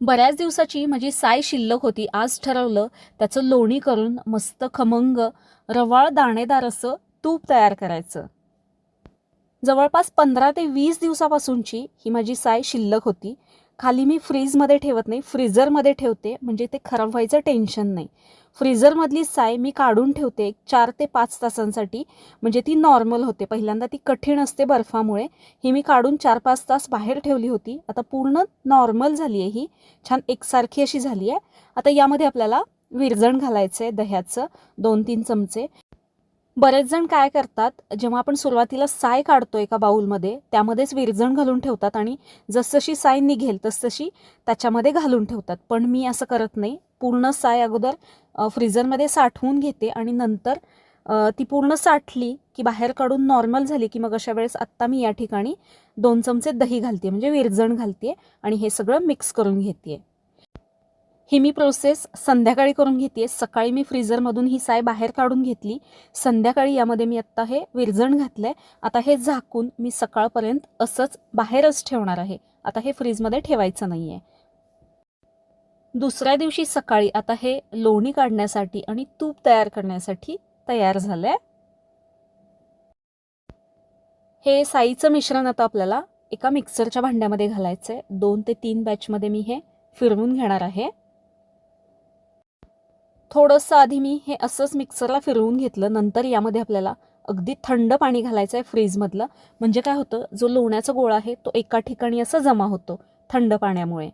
बऱ्याच दिवसाची माझी साय शिल्लक होती आज ठरवलं त्याचं लोणी करून मस्त खमंग रवाळ दाणेदार असं तूप तयार करायचं. जवळपास पंधरा ते वीस दिवसापासूनची ही माझी साय शिल्लक होती. खाली मी फ्रीजमध्ये ठेवत नाही फ्रीजरमध्ये ठेवते म्हणजे ते खराब व्हायचं टेन्शन नाही. फ्रीझरमधली साय मी काढून ठेवते एक चार ते पाच तासांसाठी. म्हणजे ती नॉर्मल होते. पहिल्यांदा ती कठीण असते बर्फामुळे. ही मी काढून चार पाच तास बाहेर ठेवली होती. आता पूर्ण नॉर्मल झाली आहे ही. छान एकसारखी अशी झाली आहे. आता यामध्ये आपल्याला विरजण घालायचं आहे दह्याचं दोन तीन चमचे. बरेच जण काय करतात जेव्हा आपण सुरुवातीला साय काढतो एका बाऊलमध्ये त्यामध्येच विरजण घालून ठेवतात आणि जसजशी साय निघेल तसतशी त्याच्यामध्ये घालून ठेवतात. पण मी असं करत नाही. पूर्ण साय अगोदर फ्रीजरमध्ये फ्रीझरमध्ये साठवून घेते आणि नंतर ती पूर्ण साठली की बाहेर काढून नॉर्मल झाली की मग अशा वेळेस आत्ता मी या ठिकाणी दोन चमचे दही घालते म्हणजे विरजण घालते आणि हे सगळं मिक्स करून घेते ही मी प्रोसेस संध्याकाळी करून घेते सकाळी मी फ्रीझरमधून ही साय बाहेर काढून घेतली. संध्याकाळी यामध्ये मी आत्ता हे विरजण घातलं आहे आता हे झाकून मी सकाळपर्यंत असंच बाहेरच ठेवणार आहे. आता हे फ्रीजमध्ये ठेवायचं नाही आहे दुसऱ्या दिवशी सकाळी आता हे लोणी काढण्यासाठी आणि तूप तयार करण्यासाठी तयार झालंय. हे साईचं मिश्रण आता आपल्याला एका मिक्सरच्या भांड्यामध्ये घालायचं आहे दोन ते तीन बॅचमध्ये मी हे फिरवून घेणार आहे. थोडंसं आधी मी हे असंच मिक्सरला फिरवून घेतलं. नंतर यामध्ये आपल्याला अगदी थंड पाणी घालायचं आहे फ्रीजमधलं. म्हणजे काय होतं जो लोण्याचा गोळा आहे तो एका ठिकाणी असं जमा होतो थंड पाण्यामुळे.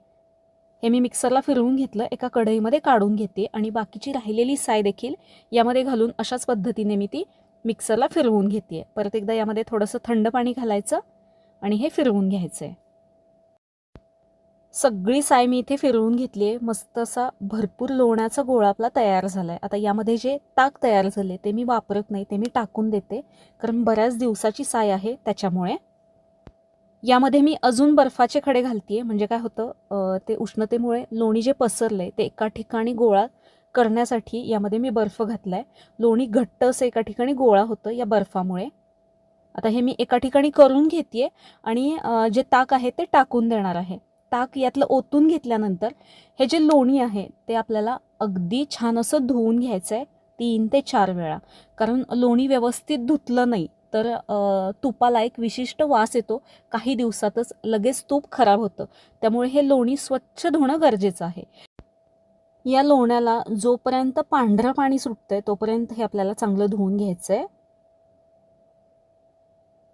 हे मी मिक्सरला फिरवून घेतलं एका कढईमध्ये काढून घेते आणि बाकीची राहिलेली साय देखील यामध्ये घालून अशाच पद्धतीने मी ती मिक्सरला फिरवून घेते परत एकदा यामध्ये थोडंसं थंड पाणी घालायचं आणि हे फिरवून घ्यायचं आहे सगळी साय मी इथे फिरवून घेतली आहे मस्त असा भरपूर लोण्याचा गोळा आपला तयार झाला आहे आता यामध्ये जे ताक तयार झाले ते मी वापरत नाही ते मी टाकून देते. कारण बऱ्याच दिवसाची साय आहे त्याच्यामुळे यामध्ये मी अजून बर्फाचे खडे घालते म्हणजे काय होतं ते उष्णतेमुळे लोणी जे पसरलं ते एका ठिकाणी गोळा करण्यासाठी यामध्ये मी बर्फ घातला आहे लोणी घट्ट असं एका ठिकाणी गोळा होतं या बर्फामुळे. आता हे मी एका ठिकाणी करून घेते आणि जे ताक आहे ते टाकून देणार आहे. ताक यातलं ओतून घेतल्यानंतर हे जे लोणी आहे ते आपल्याला अगदी छान असं धुवून घ्यायचं आहे तीन ते चार वेळा. कारण लोणी व्यवस्थित धुतलं नाही तर तुपाला एक विशिष्ट वास येतो. काही दिवसातच लगेच तूप खराब होतं. त्यामुळे हे लोणी स्वच्छ धुणं गरजेचं आहे. या लोण्याला जोपर्यंत पांढरं पाणी सुटतंय तोपर्यंत हे आपल्याला चांगलं धुवून घ्यायचं आहे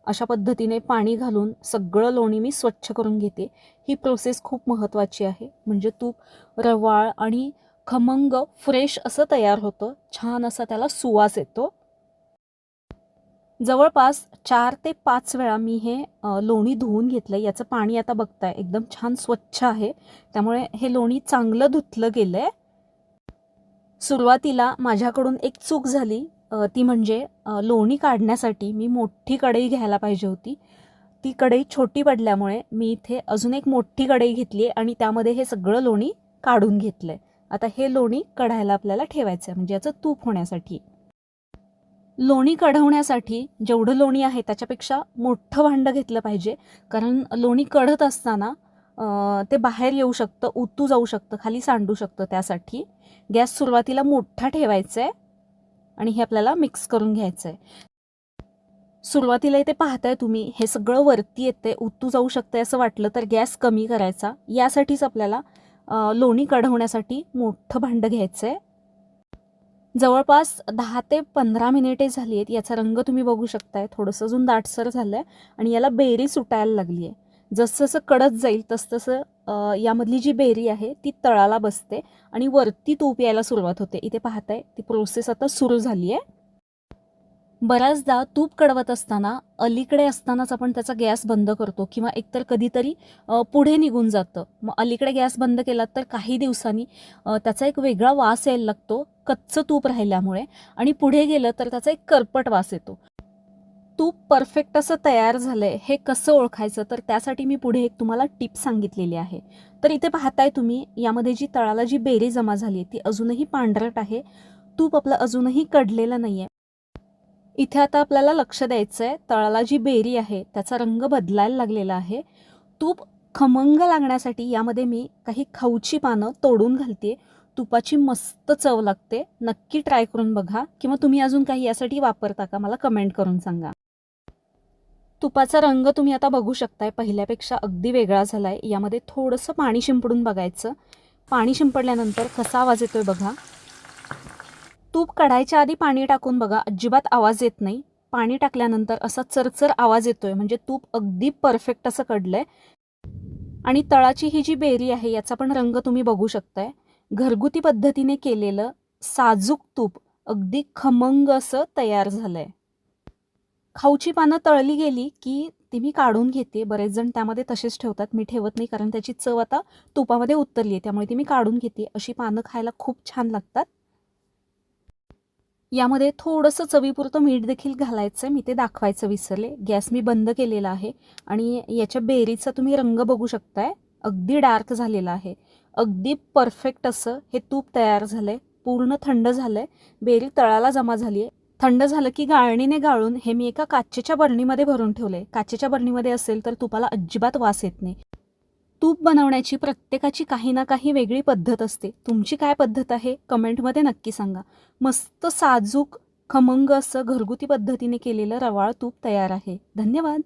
अशा पद्धतीने पाणी घालून सगळं लोणी मी स्वच्छ करून घेते. ही प्रोसेस खूप महत्त्वाची आहे. म्हणजे तूप रवाळ आणि खमंग फ्रेश असं तयार होतं. छान असा त्याला सुवास येतो. जवळपास चार ते पाच वेळा मी हे लोणी धुवून घेतलं आहे याचं पाणी आता बघताय. एकदम छान स्वच्छ आहे. त्यामुळे हे लोणी चांगलं धुतलं गेलं आहे सुरुवातीला माझ्याकडून एक चूक झाली. ती म्हणजे लोणी काढण्यासाठी मी मोठी कढई घ्यायला पाहिजे होती. ती कढई छोटी पडल्यामुळे मी इथे अजून एक मोठी कढई घेतली आहे आणि त्यामध्ये हे सगळं लोणी काढून घेतलं आहे आता हे लोणी कढायला आपल्याला ठेवायचं आहे म्हणजे याचं तूप होण्यासाठी. लोणी कढवण्यासाठी जेवढं लोणी आहे त्याच्यापेक्षा मोठं भांडं घेतलं पाहिजे. कारण लोणी कढत असताना ते बाहेर येऊ शकतं उतू जाऊ शकतं खाली सांडू शकतं त्यासाठी. गॅस सुरुवातीला मोठा ठेवायचा आहे आणि हे आपल्याला मिक्स करून घ्यायचं आहे सुरुवातीला इथे पाहताय तुम्ही हे सगळं वरती येते उतू जाऊ शकतं असं वाटलं तर गॅस कमी करायचा. यासाठीच आपल्याला लोणी कढवण्यासाठी मोठं भांडं घ्यायचं आहे जवळपास दहा ते पंधरा मिनिटे झाली आहेत. याचा रंग तुम्ही बघू शकताय. थोडंसं अजून दाटसर झालं आहे आणि याला बेरी सुटायला लागली आहे. जसजसं कडत जाईल तसतसं यामधली जी बेरी आहे ती तळाला बसते आणि वरती तूप यायला सुरुवात होते. इथे पाहताय ती प्रोसेस आता सुरू झाली आहे. बऱ्याचदा तूप कडवत असताना अलीकडे असतानाच आपण त्याचा गॅस बंद करतो किंवा एकतर कधीतरी पुढे निघून जातं. मग अलीकडे गॅस बंद केला तर काही दिवसांनी त्याचा एक वेगळा वास यायला लागतो कच्चं तूप राहिल्यामुळे आणि पुढे गेलं तर त्याचा एक करपट वास येतो. तूप परफेक्ट असं तयार झालं आहे हे कसं ओळखायचं? तर त्यासाठी मी पुढे एक तुम्हाला टिप सांगितलेली आहे. तर इथे पाहताय तुम्ही यामध्ये जी तळाला जी बेरी जमा झाली आहे ती अजूनही पांढरट आहे. तूप आपलं अजूनही कडलेलं नाही आहे इथे आता आपल्याला लक्ष द्यायचं आहे तळाला जी बेरी आहे त्याचा रंग बदलायला लागलेला आहे. तूप खमंग लागण्यासाठी यामध्ये मी काही खाऊची पानं तोडून घालते तुपाची मस्त चव लागते. नक्की ट्राय करून बघा. किंवा तुम्ही अजून काही यासाठी वापरता का मला कमेंट करून सांगा. तुपाचा रंग तुम्ही आता बघू शकताय. पहिल्यापेक्षा अगदी वेगळा झाला आहे यामध्ये थोडंसं पाणी शिंपडून बघायचं. पाणी शिंपडल्यानंतर कसा आवाज येतोय बघा. तूप कढायच्या आधी पाणी टाकून बघा अजिबात आवाज येत नाही. पाणी टाकल्यानंतर असा चरचर आवाज येतोय म्हणजे तूप अगदी परफेक्ट असं कडलंय. आणि तळाची ही जी बेरी आहे याचा पण रंग तुम्ही बघू शकताय. घरगुती पद्धतीने केलेलं साजूक तूप अगदी खमंग असं तयार झालंय. खाऊची पानं तळली गेली की ती मी काढून घेते. बरेच जण त्यामध्ये तसेच ठेवतात. मी ठेवत नाही कारण त्याची चव आता तुपामध्ये उतरली आहे त्यामुळे ती मी काढून घेते. अशी पानं खायला खूप छान लागतात. यामध्ये थोडंसं चवीपुरतं मीठ देखील घालायचं आहे मी ते दाखवायचं विसरले. गॅस मी बंद केलेला आहे. आणि याच्या बेरीचा तुम्ही रंग बघू शकताय. अगदी डार्क झालेला आहे. अगदी परफेक्ट असं हे तूप तयार झालं आहे पूर्ण थंड झालं आहे बेरी तळाला जमा झाली आहे थंड झालं की गाळणीने गाळून हे मी एका काचेच्या बरणीमध्ये भरून ठेवले काचेच्या बरणीमध्ये असेल तर तुपाला अजिबात वास येत नाही. तूप बनवण्याची प्रत्येकाची काही ना काही वेगळी पद्धत असते. तुमची काय पद्धत आहे? कमेंटमध्ये नक्की सांगा. मस्त साजूक खमंग असं घरगुती पद्धतीने केलेलं रवाळ तूप तयार आहे. धन्यवाद.